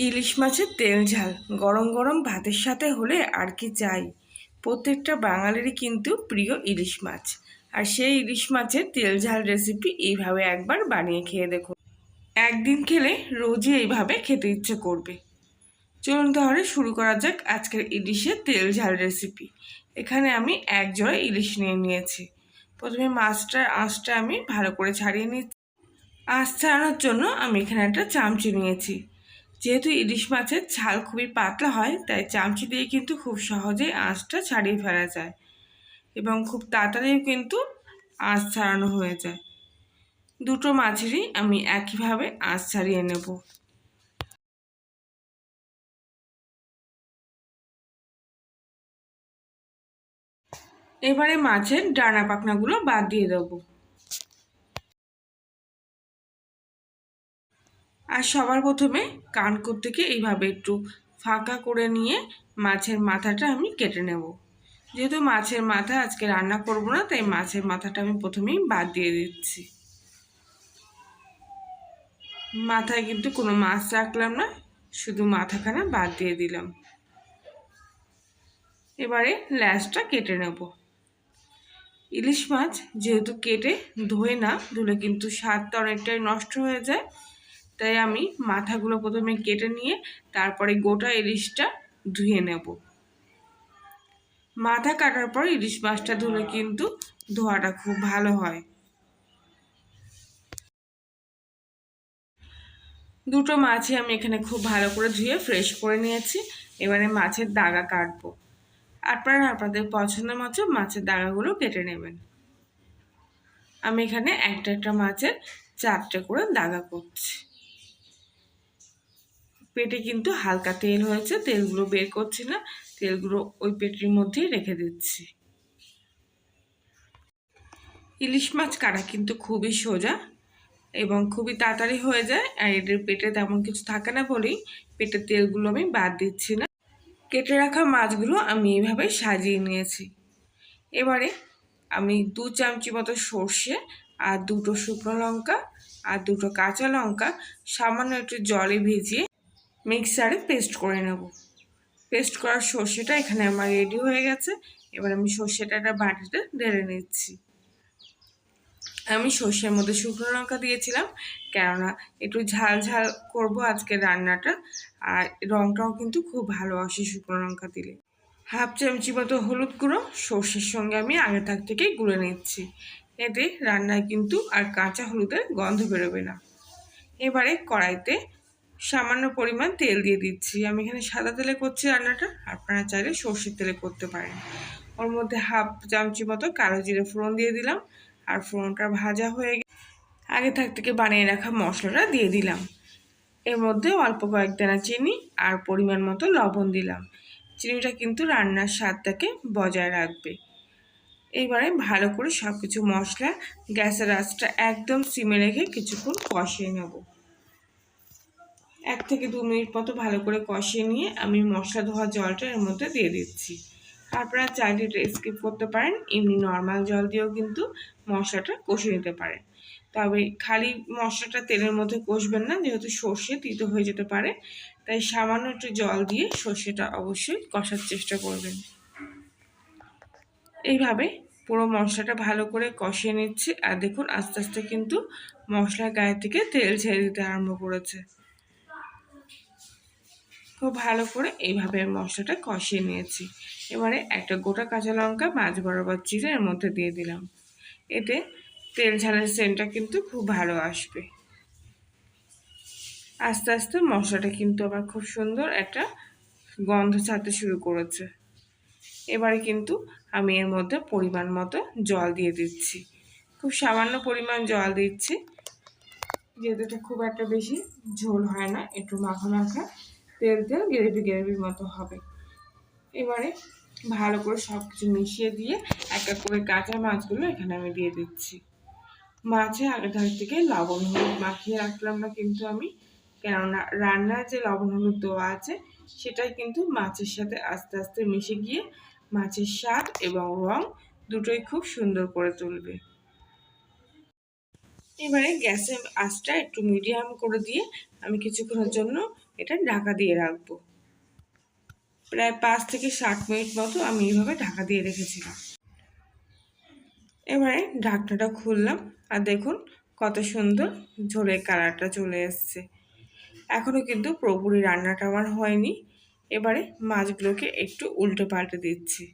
ইলিশ মাছের তেল ঝাল। গরম গরম ভাতের সাথে হলে আর কি চাই? প্রত্যেকটা বাঙালিরই কিন্তু প্রিয় ইলিশ মাছ। আর সেই ইলিশ মাছের তেল ঝাল রেসিপি এইভাবে একবার বানিয়ে খেয়ে দেখুন। একদিন খেলে রোজই এইভাবে খেতে ইচ্ছে করবে। চলুন তাহলে শুরু করা যাক আজকের ইলিশের তেল ঝাল রেসিপি এখানে আমি এক জোড়া ইলিশ নিয়ে নিয়েছি। প্রথমে মাছটার আঁশটা আমি ভালো করে ছাড়িয়ে নিচ্ছি। আঁশ ছাড়ানোর জন্য আমি এখানে একটা চামচি নিয়েছি। যেহেতু ইলিশ মাছের ছাল খুবই পাতলা হয়, তাই চামচি দিয়ে কিন্তু খুব সহজেই আঁশটা ছাড়িয়ে ফেলা যায় এবং খুব তাড়াতাড়িও কিন্তু আঁশ ছাড়ানো হয়ে যায়। দুটো মাছেরই আমি একইভাবে আঁশ ছাড়িয়ে নেব। এবারে মাছের ডানা পাখনাগুলো বাদ দিয়ে দেবো। আর সবার প্রথমে কানকুর থেকে এইভাবে একটু ফাঁকা করে নিয়ে মাছের মাথাটা আমি কেটে নেব। যেহেতু মাছের মাথা আজকে রান্না করব না, তাই মাছের মাথাটা আমি প্রথমেই বাদ দিয়ে দিচ্ছি। মাথায় কিন্তু কোনো মাছ রাখলাম না, শুধু মাথাখানা বাদ দিয়ে দিলাম। এবারে ল্যাসটা কেটে নেব। ইলিশ মাছ যেহেতু কেটে ধোয় না, ধুলে কিন্তু স্বাদটা অনেকটাই নষ্ট হয়ে যায়। তাই আমি মাথাগুলো প্রথমে কেটে নিয়ে তারপরে গোটা ইলিশটা ধুয়ে নেব। মাথা কাটার পর ইলিশ মাছটা ধুলে কিন্তু ধোয়াটা খুব ভালো হয়। দুটো মাছই আমি এখানে খুব ভালো করে ধুয়ে ফ্রেশ করে নিয়েছি। এবারে মাছের দাগা কাটবো। আপনারা আপনাদের পছন্দ মতো মাছের দাগাগুলো কেটে নেবেন। আমি এখানে একটা একটা মাছের চারটে করে দাগা করছি। পেটে কিন্তু হালকা তেল হয়েছে, তেলগুলো বের করছি না, তেলগুলো ওই পেটের মধ্যেই রেখে দিচ্ছি। ইলিশ মাছ কাটা কিন্তু খুবই সোজা এবং খুবই তাড়াতাড়ি হয়ে যায়, আর এদের পেটে তেমন কিছু থাকে না বলেই পেটের তেলগুলো আমি বাদ দিচ্ছি না। কেটে রাখা মাছগুলো আমি এইভাবে সাজিয়ে নিয়েছি। এবারে আমি দু চামচি মতো সর্ষে আর দুটো শুকনো লঙ্কা আর দুটো কাঁচা লঙ্কা সামান্য একটু জলে ভিজিয়ে মিক্সারে পেস্ট করে নেব। পেস্ট করার সর্ষেটা এখানে আমার রেডি হয়ে গেছে। এবার আমি সর্ষেটা একটা বাটিতে ঢেলে নিচ্ছি। আমি সর্ষের মধ্যে শুকনো লঙ্কা দিয়েছিলাম, কেননা একটু ঝাল ঝাল করব আজকে রান্নাটা। আর রঙটাও কিন্তু খুব ভালো আসে শুকনো লঙ্কা দিলে। হাফ চামচি মতো হলুদ গুঁড়ো সর্ষের সঙ্গে আমি আগে থাক থেকেই গুঁড়ে নিচ্ছি। এতে রান্নায় কিন্তু আর কাঁচা হলুদের গন্ধ বেরোবে না। এবারে কড়াইতে সামান্য পরিমাণ তেল দিয়ে দিচ্ছি। আমি এখানে সাদা তেলে করছি রান্নাটা। আপনারা চাইলে সর্ষের তেলে করতে পারেন। ওর মধ্যে হাফ চামচি মতো কালো জিরে ফোড়ন দিয়ে দিলাম। আর ফোড়নটা ভাজা হয়ে আগে থাক থেকে বানিয়ে রাখা মশলাটা দিয়ে দিলাম। এর মধ্যে অল্প কয়েক দানা চিনি আর পরিমাণ মতো লবণ দিলাম। চিনিটা কিন্তু রান্নার স্বাদটাকে বজায় রাখবে। এইবারে ভালো করে সব কিছু মশলা গ্যাসের আঁচটা একদম সিমে রেখে কিছুক্ষণ কষিয়ে নেব। এক থেকে দু মিনিট মতো ভালো করে কষিয়ে নিয়ে আমি মশলা ধোয়া জলটা এর মধ্যে দিয়ে দিচ্ছি। আপনারা চাইলে এটা স্কিপ করতে পারেন, এমনি নর্মাল জল দিয়েও কিন্তু মশলাটা কষে নিতে পারেন। তবে খালি মশলাটা তেলের মধ্যে কষবেন না, যেহেতু সর্ষে তিতো হয়ে যেতে পারে, তাই সামান্য একটু জল দিয়ে সর্ষেটা অবশ্যই কষার চেষ্টা করবেন। এইভাবে পুরো মশলাটা ভালো করে কষিয়ে নিচ্ছি, আর দেখুন আস্তে আস্তে কিন্তু মশলার গায়ে থেকে তেল ছেড়ে দিতে আরম্ভ করেছে। খুব ভালো করে এইভাবে মশলাটা কষিয়ে নিয়েছি। এবারে একটা গোটা কাঁচা লঙ্কা, মাছ বরাবর চিড়ে এর মধ্যে দিয়ে দিলাম। এতে তেল ঝালের সেন্টটা কিন্তু খুব ভালো আসবে। আস্তে আস্তে মশলাটা কিন্তু আবার খুব সুন্দর একটা গন্ধ ছাড়তে শুরু করেছে। এবারে কিন্তু আমি এর মধ্যে পরিমাণ মতো জল দিয়ে দিচ্ছি। খুব সামান্য পরিমাণ জল দিচ্ছি। যেহেতু খুব একটা বেশি ঝোল হয় না, একটু মাখা মাখা। তেল তেল গ্রেভি, গ্রেভির মতো হবে। এবারে ভালো করে সব কিছু মিশিয়ে দিয়ে এক এক করে কাঁচা মাছগুলো এখানে আমি দিয়ে দিচ্ছি। মাছে আগে ধার থেকে লবণ হলুদ মাখিয়ে রাখলাম না কিন্তু আমি, কেননা রান্নার যে লবণ হলুদ দেওয়া আছে, সেটাই কিন্তু মাছের সাথে আস্তে আস্তে মিশে গিয়ে মাছের স্বাদ এবং রং দুটোই খুব সুন্দর করে তুলবে। এবারে গ্যাসের আঁচটা একটু মিডিয়াম করে দিয়ে আমি কিছুক্ষণের জন্য এটা ঢাকা দিয়ে রাখব। প্রায় পাঁচ থেকে ষাট মিনিট মতো আমি এইভাবে ঢাকা দিয়ে রেখেছিলাম। এবারে ঢাকনাটা খুললাম আর দেখুন কত সুন্দর ঝোলের কালারটা চলে এসছে। এখনও কিন্তু পুরোপুরি রান্নাটা আমার হয়নি। এবারে মাছগুলোকে একটু উল্টে পাল্টে দিচ্ছি।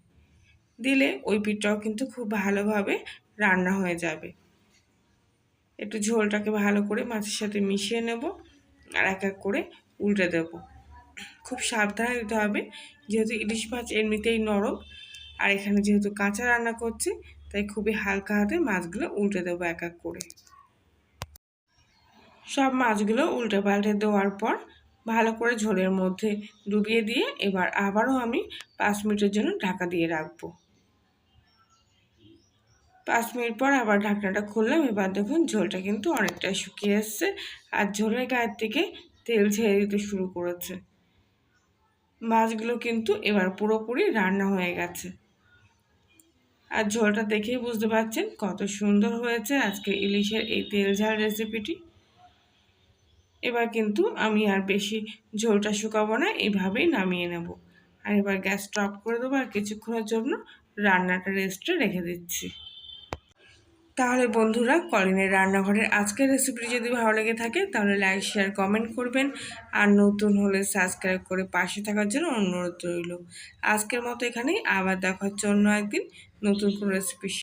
দিলে ওই পিঠটাও কিন্তু খুব ভালোভাবে রান্না হয়ে যাবে। একটু ঝোলটাকে ভালো করে মাছের সাথে মিশিয়ে নেব আর এক এক করে উল্টে দেব। খুব সাবধানে দিতে হবে, যেহেতু ইলিশ মাছ এমনিতেই নরম আর এখানে যেহেতু কাঁচা রান্না করছি, তাই খুবই হালকা হাতে মাছগুলো উল্টে দেবো এক এক করে। সব মাছগুলো উল্টে পাল্টে দেওয়ার পর ভালো করে ঝোলের মধ্যে ডুবিয়ে দিয়ে এবার আবারও আমি পাঁচ মিনিটের জন্য ঢাকা দিয়ে রাখব। পাঁচ মিনিট পর আবার ঢাকনাটা খুললাম, এবার দেখুন ঝোলটা কিন্তু অনেকটাই শুকিয়ে এসছে আর ঝোলের গায়ের থেকে তেল ছেড়ে দিতে শুরু করেছে। মাছগুলো কিন্তু এবার পুরোপুরি রান্না হয়ে গেছে। আর ঝোলটা দেখেই বুঝতে পারছেন কত সুন্দর হয়েছে আজকে ইলিশের এই তেল ঝাল রেসিপিটি। এবার কিন্তু আমি আর বেশি ঝোলটা শুকাবো না এইভাবেই নামিয়ে নেব। আর এবার গ্যাস স্টপ করে দেবো আর কিছুক্ষণের জন্য রান্নাটা রেস্টে রেখে দিচ্ছি। তাহলে বন্ধুরা, কলিনের রান্নাঘরের আজকের রেসিপিটি যদি ভালো লেগে থাকে, তাহলে লাইক শেয়ার কমেন্ট করবেন। আর নতুন হলে সাবস্ক্রাইব করে পাশে থাকার জন্য অনুরোধ রইল। আজকের মতো এখানেই, আবার দেখার জন্য একদিন নতুন কোনো রেসিপি